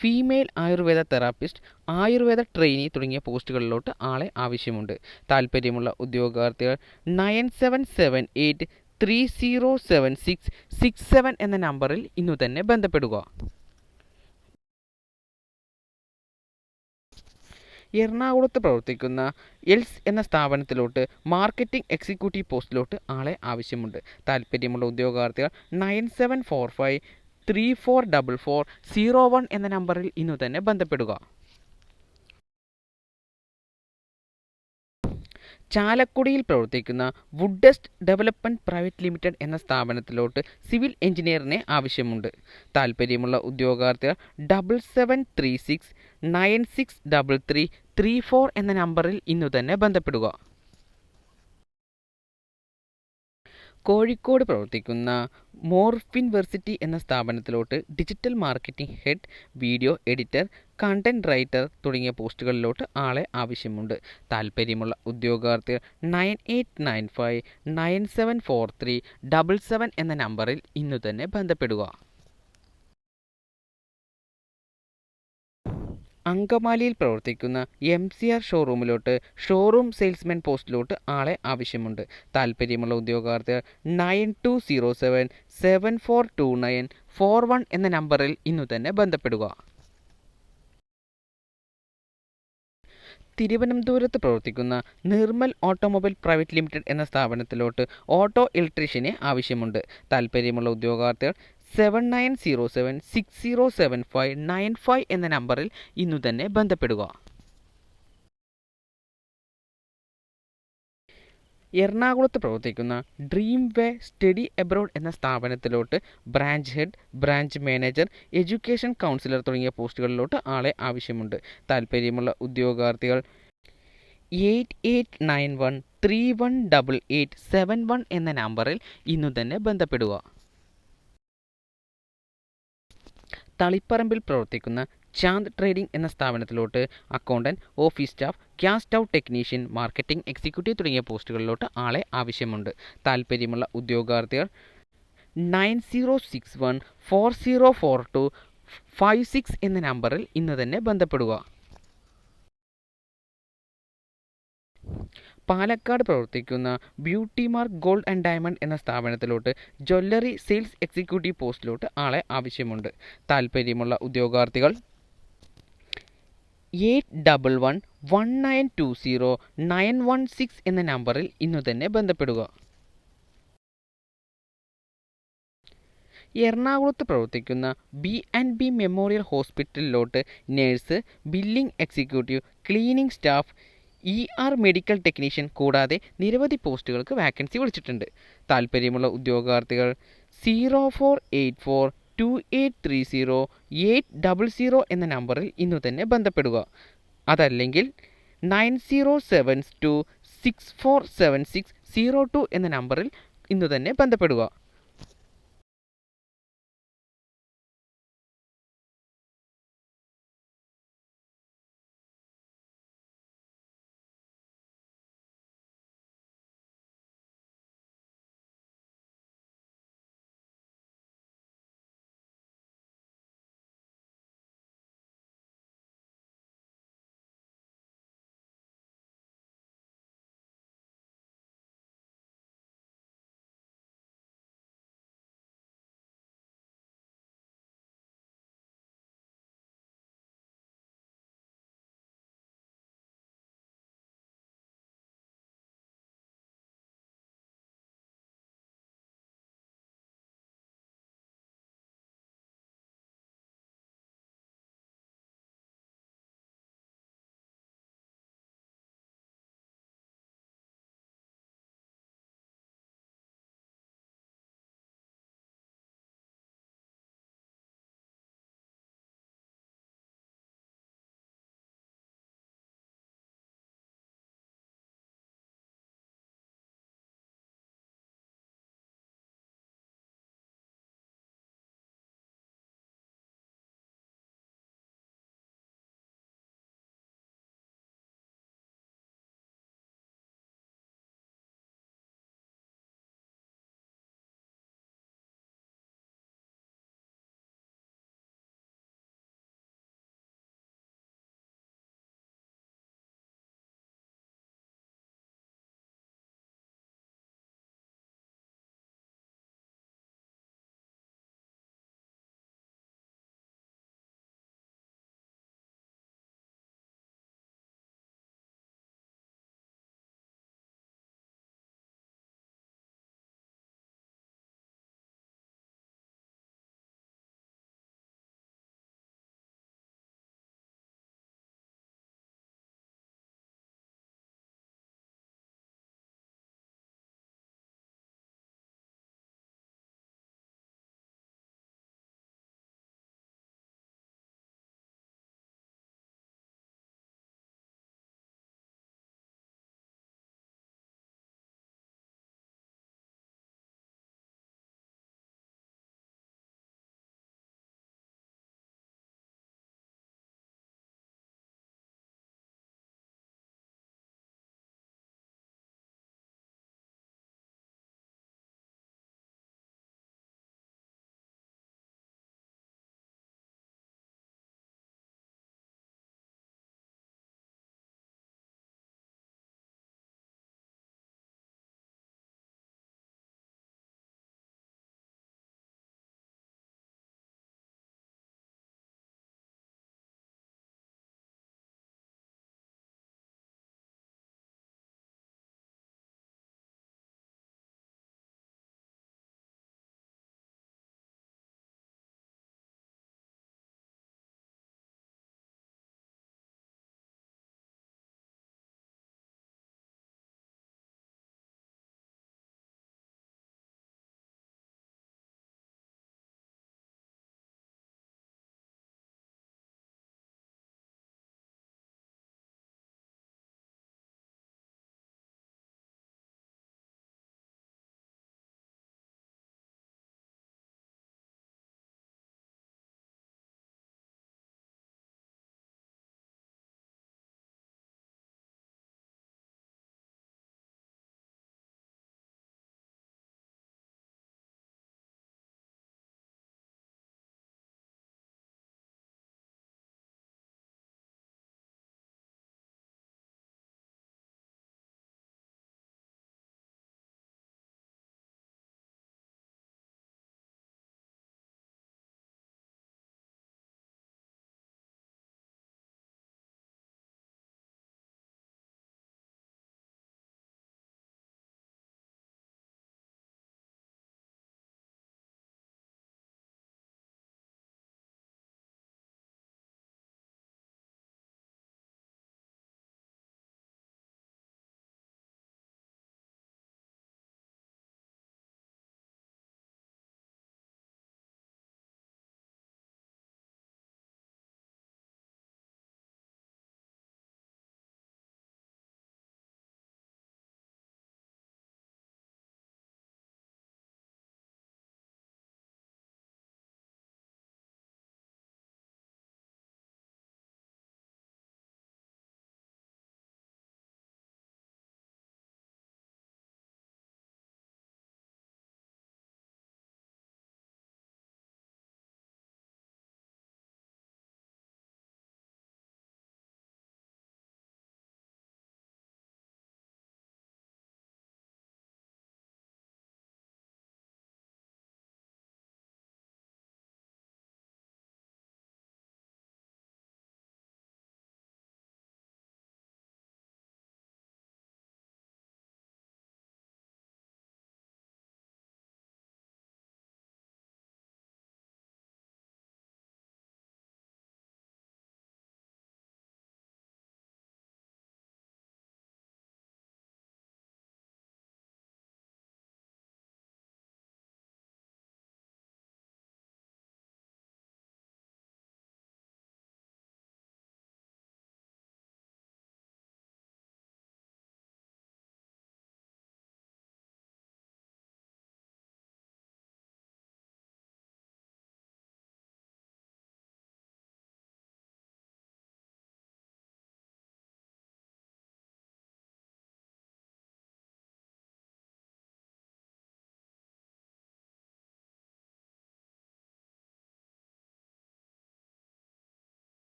female ayurveda therapist ayurveda trainee തുടങ്ങിയ പോസ്റ്റുകളിലോട്ട് ആളെ ആവശ്യമുണ്ട്. താല്പര്യമുള്ള ഉദ്യോഗാർത്ഥികൾ nine seven seven eight three zero seven six six seven എന്ന നമ്പറിൽ ഇന്നു തന്നെ ബന്ധപ്പെടുക. എറണാകുളത്ത് പ്രവർത്തിക്കുന്ന എൽസ് എന്ന സ്ഥാപനത്തിലോട്ട് മാർക്കറ്റിംഗ് എക്സിക്യൂട്ടീവ് പോസ്റ്റിലോട്ട് ആളെ ആവശ്യമുണ്ട്. താല്പര്യമുള്ള ഉദ്യോഗാർത്ഥികൾ nine seven four five three four double four zero one എന്ന നമ്പറിൽ ഇന്നു തന്നെ ബന്ധപ്പെടുക. ചാലക്കുടിയിൽ പ്രവർത്തിക്കുന്ന വുഡസ്റ്റ് ഡെവലപ്മെന്റ് പ്രൈവറ്റ് ലിമിറ്റഡ് എന്ന സ്ഥാപനത്തിലോട്ട് സിവിൽ എഞ്ചിനീയറിനെ ആവശ്യമുണ്ട്. താല്പര്യമുള്ള ഉദ്യോഗാർത്ഥികൾ double seven three six nine six double three three four എന്ന നമ്പറിൽ ഇന്നു തന്നെ ബന്ധപ്പെടുക. കോഴിക്കോട് പ്രവർത്തിക്കുന്ന മോർഫിൻവേഴ്സിറ്റി എന്ന സ്ഥാപനത്തിലോട്ട് digital marketing head video editor content writer തുടങ്ങിയ പോസ്റ്റുകളിലോട്ട് ആളെ ആവശ്യമുണ്ട്. താല്പര്യമുള്ള ഉദ്യോഗാർത്ഥികൾ nine eight nine five nine seven four three double seven എന്ന നമ്പറിൽ ഇന്നു തന്നെ ബന്ധപ്പെടുക. അങ്കമാലിയിൽ പ്രവർത്തിക്കുന്ന എം സി ആർ ഷോറൂമിലോട്ട് ഷോറൂം സെയിൽസ്മാൻ പോസ്റ്റിലോട്ട് ആളെ ആവശ്യമുണ്ട്. താല്പര്യമുള്ള ഉദ്യോഗാർത്ഥികൾ nine two zero seven seven four two nine four one എന്ന നമ്പറിൽ ഇന്നു തന്നെ ബന്ധപ്പെടുക. തിരുവനന്തപുരത്ത് പ്രവർത്തിക്കുന്ന നിർമ്മൽ ഓട്ടോമൊബൈൽ പ്രൈവറ്റ് ലിമിറ്റഡ് എന്ന സ്ഥാപനത്തിലോട്ട് ഓട്ടോ ഇലക്ട്രീഷ്യനെ ആവശ്യമുണ്ട്. താല്പര്യമുള്ള ഉദ്യോഗാർത്ഥികൾ seven nine zero seven six zero seven five nine five എന്ന നമ്പറിൽ ഇന്നു തന്നെ ബന്ധപ്പെടുക. എറണാകുളത്ത് പ്രവർത്തിക്കുന്ന ഡ്രീം വേ സ്റ്റഡി എബ്രോഡ് എന്ന സ്ഥാപനത്തിലോട്ട് branch head branch manager education counsellor തുടങ്ങിയ പോസ്റ്റുകളിലോട്ട് ആളെ ആവശ്യമുണ്ട്. താല്പര്യമുള്ള ഉദ്യോഗാർത്ഥികൾ eight eight nine one three one double eight seven one എന്ന നമ്പറിൽ ഇന്നു തന്നെ ബന്ധപ്പെടുക. തളിപ്പറമ്പിൽ പ്രവർത്തിക്കുന്ന ചാന്ദ് ട്രേഡിംഗ് എന്ന സ്ഥാപനത്തിലോട്ട് accountant office staff cast out technician marketing executive തുടങ്ങിയ പോസ്റ്റുകളിലോട്ട് ആളെ ആവശ്യമുണ്ട്. താല്പര്യമുള്ള ഉദ്യോഗാർത്ഥികൾ nine zero six one four zero four two five six എന്ന നമ്പറിൽ ഇന്ന് തന്നെ ബന്ധപ്പെടുക. പാലക്കാട് പ്രവർത്തിക്കുന്ന beauty mark gold and diamond എന്ന സ്ഥാപനത്തിലോട്ട് ജ്വല്ലറി സെയിൽസ് എക്സിക്യൂട്ടീവ് പോസ്റ്റിലോട്ട് ആളെ ആവശ്യമുണ്ട്. താല്പര്യമുള്ള ഉദ്യോഗാർത്ഥികൾ eight double one one nine two zero nine one six എന്ന നമ്പറിൽ ഇന്നു തന്നെ ബന്ധപ്പെടുക. എറണാകുളത്ത് പ്രവർത്തിക്കുന്ന B and B memorial ഹോസ്പിറ്റലിലോട്ട് nurse billing executive cleaning staff E R medical technician കൂടാതെ നിരവധി പോസ്റ്റുകൾക്ക് വാക്കൻസി വിളിച്ചിട്ടുണ്ട്. താല്പര്യമുള്ള ഉദ്യോഗാർത്ഥികൾ zero four eight four two eight three zero eight double zero എന്ന നമ്പറിൽ ഇന്നു തന്നെ ബന്ധപ്പെടുക. അതല്ലെങ്കിൽ nine zero seven two six four seven six zero two എന്ന നമ്പറിൽ ഇന്നു തന്നെ ബന്ധപ്പെടുക.